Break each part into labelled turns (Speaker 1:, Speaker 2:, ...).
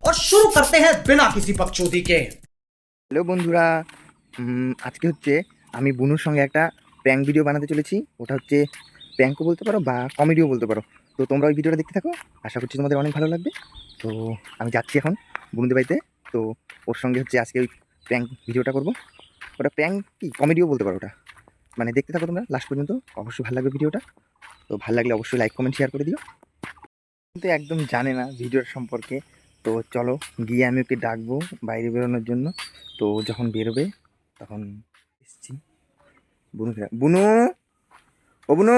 Speaker 1: और शुरू करते हैं बिना किसी बकचोदी के
Speaker 2: হ্যালো বন্ধুরা উম, আজকে হচ্ছে আমি বুনুর সঙ্গে একটা প্র্যাঙ্ক ভিডিও বানাতে চলেছি ওটা হচ্ছে প্র্যাঙ্কও বলতে পারো বা কমেডিও বলতে পারো তো তোমরা ওই ভিডিওটা দেখতে থাকো আশা করছি তোমাদের অনেক ভালো লাগবে তো আমি যাচ্ছি এখন বুনুদের বাড়িতে তো ওর সঙ্গে হচ্ছে আজকে ওই প্র্যাঙ্ক ভিডিওটা করব ওটা প্র্যাঙ্ক কি কমেডিও বলতে পারো ওটা মানে দেখতে থাকো তোমরা লাস্ট পর্যন্ত অবশ্যই ভালো লাগবে ভিডিওটা তো ভালো লাগলে অবশ্যই লাইক কমেন্ট শেয়ার করে দিও কিন্তু একদম জানে না ভিডিওর সম্পর্কে। তো চলো, গিয়ে আমি ওকে ডাকবো বাইরে বেরোনোর জন্য। তো যখন বেরোবে, তখন এসছি। বুনু বুনু! ও বুনু!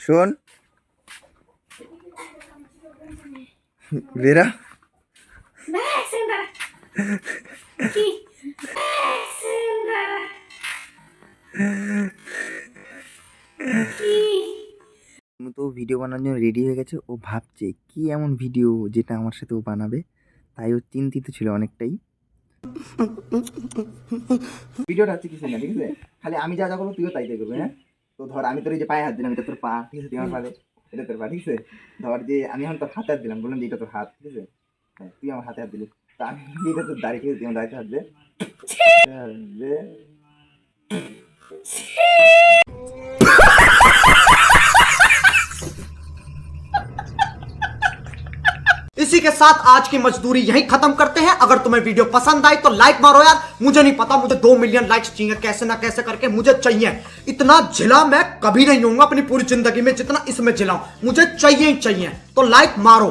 Speaker 2: শোন। বেরা। তো ভিডিও বানানোর জন্য রেডি হয়ে গেছে। ও ভাবছে কি এমন ভিডিও যেটা আমার সাথে ও বানাবে? তাই ও চিন্তিত ছিল অনেকটাই। ভিডিওটা হচ্ছে কিছু না ঠিক আছে? খালি আমি যা যা করব তুইও তাই তাই করবি হ্যাঁ? তো ধর আমি তোর এই যে পায়ে হাত দিলাম এটা তোর পা ঠিক আছে? আমার পালে এটা তোর পা ঠিক আছে? ধর যে আমি এখন তোর হাতে হাত দিলাম বললাম যে এটা তোর হাত ঠিক আছে? হ্যাঁ তুই আমার হাতে হাত দিলি। তা আমি এটা তোর দাঁড়িয়ে ঠিক আছে? তুই আমার দাঁড়িয়ে হাত দে।
Speaker 1: इसी के साथ आज की मजदूरी यही खत्म करते हैं। अगर तुम्हें वीडियो पसंद आई तो लाइक मारो यार। मुझे नहीं पता, मुझे दो मिलियन लाइक्स चाहिए। कैसे ना कैसे करके मुझे चाहिए। इतना झिला मैं कभी नहीं होऊँगा अपनी पूरी ज़िंदगी में जितना इसमें झिलाऊ मुझे चाहिए ही चाहिए। तो लाइक मारो।